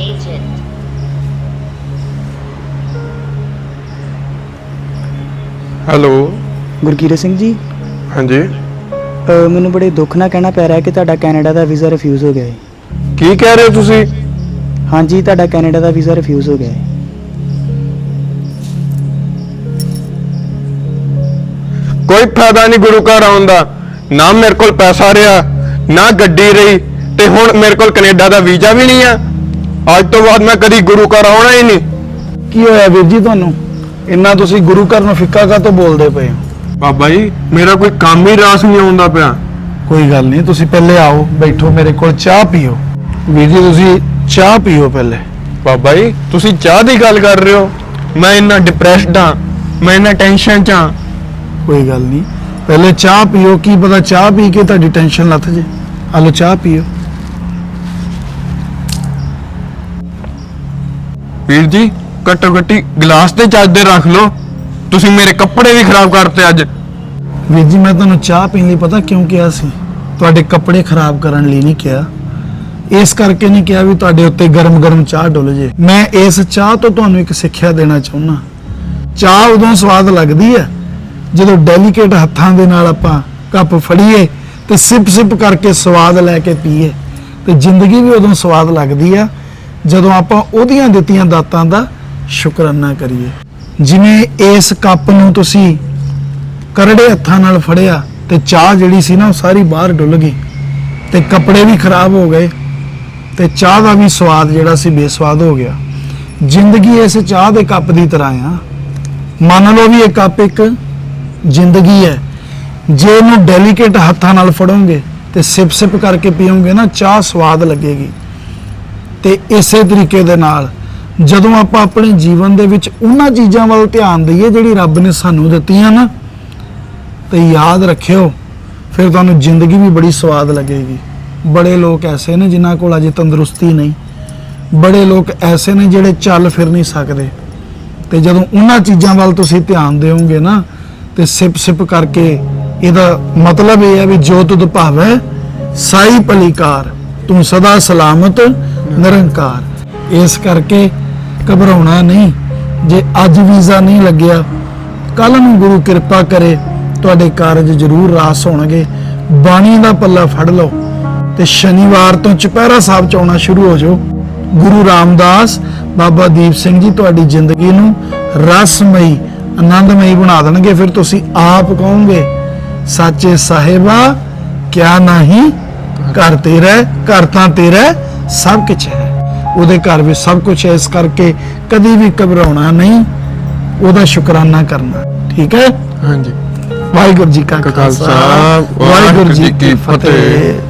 agent. Hello Gurkirat Singh ji ਹਾਂਜੀ। ਮੈਨੂੰ ਬੜੇ ਦੁੱਖ ਨਾਲ ਕਹਿਣਾ ਪੈ ਰਿਹਾ ਕਿ ਤੁਹਾਡਾ ਕੈਨੇਡਾ ਦਾ ਵੀਜ਼ਾ ਰਿਫਿਊਜ਼ ਹੋ ਗਿਆ ਹੈ। ਕੀ ਕਹਿ ਰਹੇ ਹੋ ਤੁਸੀਂ? ਹਾਂਜੀ ਤੁਹਾਡਾ ਕੈਨੇਡਾ ਦਾ ਵੀਜ਼ਾ ਰਿਫਿਊਜ਼ ਹੋ ਗਿਆ ਹੈ। ਕੋਈ ਫਾਇਦਾ ਨਹੀਂ ਗੁਰੂ ਘਰ ਆਉਣ ਦਾ। ਨਾ ਮੇਰੇ ਕੋਲ ਪੈਸਾ ਰਿਹਾ ਨਾ ਗੱਡੀ ਰਹੀ ਤੇ ਹੁਣ ਮੇਰੇ ਕੋਲ ਕੈਨੇਡਾ ਦਾ ਵੀਜ਼ਾ ਵੀ ਨਹੀਂ ਆ। ਅੱਜ ਤੋਂ ਬਾਅਦ ਮੈਂ ਕਦੀ ਗੁਰੂ ਘਰ ਆਉਣਾ ਹੀ ਨਹੀਂ। ਕੀ ਹੋਇਆ ਵੀਰ ਜੀ ਤੁਹਾਨੂੰ? ਇੰਨਾ ਤੁਸੀਂ ਗੁਰੂ ਘਰ ਨੂੰ ਫਿੱਕਾ ਕਾਤੋਂ ਬੋਲਦੇ ਪਏ ਹੋ? ਬਾਬਾ ਜੀ ਮੇਰਾ ਕੋਈ ਕੰਮ ਹੀ ਰਾਸ ਨਹੀਂ ਆਉਂਦਾ ਪਿਆ। ਕੋਈ ਗੱਲ ਨਹੀਂ ਤੁਸੀਂ ਪਹਿਲੇ ਆਓ ਬੈਠੋ ਮੇਰੇ ਕੋਲ ਚਾਹ ਪੀਓ। ਵੀਰ ਜੀ ਤੁਸੀਂ ਚਾਹ ਪੀਓ ਪਹਿਲੇ। ਬਾਬਾ ਜੀ ਤੁਸੀਂ ਚਾਹ ਦੀ ਗੱਲ ਕਰ ਰਹੇ ਹੋ। ਮੈਂ ਇੰਨਾ ਡਿਪਰੈਸਡ ਹਾਂ ਮੈਂ ਇੰਨਾ ਟੈਨਸ਼ਨ ਚ ਹਾਂ। ਕੋਈ ਗੱਲ ਨਹੀਂ ਪਹਿਲੇ ਚਾਹ ਪੀਓ ਕੀ ਪਤਾ ਚਾਹ ਪੀ ਕੇ ਤੁਹਾਡੀ ਟੈਨਸ਼ਨ ਲੱਥ ਜੇ। ਆਲੋ ਚਾਹ ਪੀਓ। ਵੀਰ ਜੀ, ਘੱਟੋ ਘੱਟੀ ਗਲਾਸ ਤੇ ਚੱਜ ਦੇ ਰੱਖ ਲਓ। ਤੁਸੀਂ ਮੇਰੇ ਕੱਪੜੇ ਵੀ ਖਰਾਬ ਕਰਤੇ ਅੱਜ। ਵੀਰ ਜੀ, ਮੈਂ ਤੁਹਾਨੂੰ ਚਾਹ ਪੀਣ ਲਈ ਪਤਾ ਕਿਉਂ ਕਿਹਾ ਸੀ? ਤੁਹਾਡੇ ਕੱਪੜੇ ਖਰਾਬ ਕਰਨ ਲਈ ਨਹੀਂ ਕਿਹਾ। ਇਸ ਕਰਕੇ ਨਹੀਂ ਕਿਹਾ ਵੀ ਤੁਹਾਡੇ ਉੱਤੇ ਗਰਮ-ਗਰਮ ਚਾਹ ਡੁੱਲ ਜੇ। ਮੈਂ ਇਸ ਚਾਹ ਤੋਂ ਤੁਹਾਨੂੰ ਇੱਕ ਸਿੱਖਿਆ ਦੇਣਾ ਚਾਹੁੰਦਾ। ਚਾਹ ਉਦੋਂ ਸਵਾਦ ਲੱਗਦੀ ਹੈ ਜਦੋਂ ਡੈਲੀਕੇਟ ਹੱਥਾਂ ਦੇ ਨਾਲ ਆਪਾਂ ਕੱਪ ਫੜੀਏ ਤੇ ਸਿਪ-ਸਿਪ ਕਰਕੇ ਸਵਾਦ ਲੈ ਕੇ ਪੀਏ। ਤੇ ਜ਼ਿੰਦਗੀ ਵੀ ਉਦੋਂ ਸਵਾਦ ਲੱਗਦੀ ਆ ਜਦੋਂ ਆਪਾਂ ਉਹਦੀਆਂ ਦਿੱਤੀਆਂ ਦਾਤਾਂ ਦਾ ਸ਼ੁਕਰਾਨਾ ਕਰੀਏ। ਜਿਵੇਂ ਇਸ ਕੱਪ ਨੂੰ ਤੁਸੀਂ ਕਰੜੇ ਹੱਥਾਂ ਨਾਲ ਫੜਿਆ ਤੇ ਚਾਹ ਜਿਹੜੀ ਸੀ ਨਾ ਉਹ ਸਾਰੀ ਬਾਹਰ ਡੁੱਲ ਗਈ ਤੇ ਕੱਪੜੇ ਵੀ ਖਰਾਬ ਹੋ ਗਏ ਤੇ ਚਾਹ ਦਾ ਵੀ ਸਵਾਦ ਜਿਹੜਾ ਸੀ ਬੇਸਵਾਦ ਹੋ ਗਿਆ। ਜ਼ਿੰਦਗੀ ਇਸ ਚਾਹ ਦੇ ਕੱਪ ਦੀ ਤਰ੍ਹਾਂ ਆ। ਮੰਨ ਲਓ ਵੀ ਇਹ ਕੱਪ ਇੱਕ ਜ਼ਿੰਦਗੀ ਹੈ। ਜੇ ਇਹਨੂੰ ਡੈਲੀਕੇਟ ਹੱਥਾਂ ਨਾਲ ਫੜੋਗੇ ਤੇ ਸਿਪ ਸਿਪ ਕਰਕੇ ਪੀਓਗੇ ਨਾ ਚਾਹ ਸਵਾਦ ਲੱਗੇਗੀ। ਤੇ ਇਸੇ ਤਰੀਕੇ ਦੇ ਨਾਲ ਜਦੋਂ ਆਪਾਂ ਆਪਣੇ ਜੀਵਨ ਦੇ ਵਿੱਚ ਉਹਨਾਂ ਚੀਜ਼ਾਂ ਵੱਲ ਧਿਆਨ ਦਈਏ ਜਿਹੜੀ ਰੱਬ ਨੇ ਸਾਨੂੰ ਦਿੱਤੀਆਂ ਨਾ, ਤੇ ਯਾਦ ਰੱਖਿਓ, ਫਿਰ ਤੁਹਾਨੂੰ ਜ਼ਿੰਦਗੀ ਵੀ ਬੜੀ ਸਵਾਦ ਲੱਗੇਗੀ। ਬੜੇ ਲੋਕ ਐਸੇ ਨੇ ਜਿਨ੍ਹਾਂ ਕੋਲ ਅਜੇ ਤੰਦਰੁਸਤੀ ਨਹੀਂ। ਬੜੇ ਲੋਕ ਐਸੇ ਨੇ ਜਿਹੜੇ ਚੱਲ ਫਿਰ ਨਹੀਂ ਸਕਦੇ। ਤੇ ਜਦੋਂ ਉਹਨਾਂ ਚੀਜ਼ਾਂ ਵੱਲ ਤੁਸੀਂ ਧਿਆਨ ਦਿਓਗੇ ਨਾ, ਤੇ ਸਿਪ ਸਿਪ ਕਰਕੇ ਇਹਦਾ ਮਤਲਬ ਇਹ ਹੈ ਵੀ ਜੋ ਤੁਧ ਭਾਵੈ, ਸਾਈ ਭਲੀਕਾਰ, ਤੂੰ ਸਦਾ ਸਲਾਮਤ ਨਿਰੰਕਾਰ। ਇਸ ਕਰਕੇ ਘਬਰਾਉਣਾ ਨਹੀਂ। ਜੇ ਅੱਜ ਵੀਜ਼ਾ ਨਹੀਂ ਲੱਗਿਆ ਕੱਲ ਨੂੰ ਗੁਰੂ ਕਿਰਪਾ ਕਰੇ, ਤੁਹਾਡੇ ਕਾਰਜ ਜ਼ਰੂਰ ਰਾਸ ਹੋਣਗੇ। ਬਾਣੀ ਦਾ ਪੱਲਾ ਫੜ ਲਓ ਤੇ ਸ਼ਨੀਵਾਰ ਤੋਂ ਚੁਪਹਿਰਾ ਸਾਹਿਬ ਚ ਆਉਣਾ ਸ਼ੁਰੂ ਹੋ ਜਾਓ। ਗੁਰੂ ਰਾਮਦਾਸ ਬਾਬਾ ਦੀਪ ਸਿੰਘ ਜੀ ਤੁਹਾਡੀ ਜ਼ਿੰਦਗੀ ਨੂੰ ਰਸਮਈ, ਆਨੰਦਮਈ ਬਣਾ ਦੇਣਗੇ। ਫਿਰ ਤੁਸੀਂ ਆਪ ਕਹੋਗੇ, ਸੱਚੇ ਸਾਹਿਬਾ, ਕਿਆ ਨਹੀਂ? ਘਰ ਤੇਰਾ ਘਰ ਤਾਂ ਤੇਰਾ ਸਭ ਕੁਝ ਹੈ। ਉਹਦੇ ਘਰ ਵਿੱਚ ਸਭ ਕੁਝ ਹੈ। ਇਸ ਕਰਕੇ ਕਦੀ ਵੀ ਘਬਰਾਉਣਾ ਨਹੀਂ। ਉਹਦਾ ਸ਼ੁਕਰਾਨਾ ਕਰਨਾ। ਠੀਕ ਹੈ? ਹਾਂਜੀ। ਵਾਹਿਗੁਰੂ ਜੀ ਕਾ ਖਾਲਸਾ, ਖਾਲਸਾ। ਵਾਹਿਗੁਰੂ ਜੀ ਕੀ ਫਤਿਹ।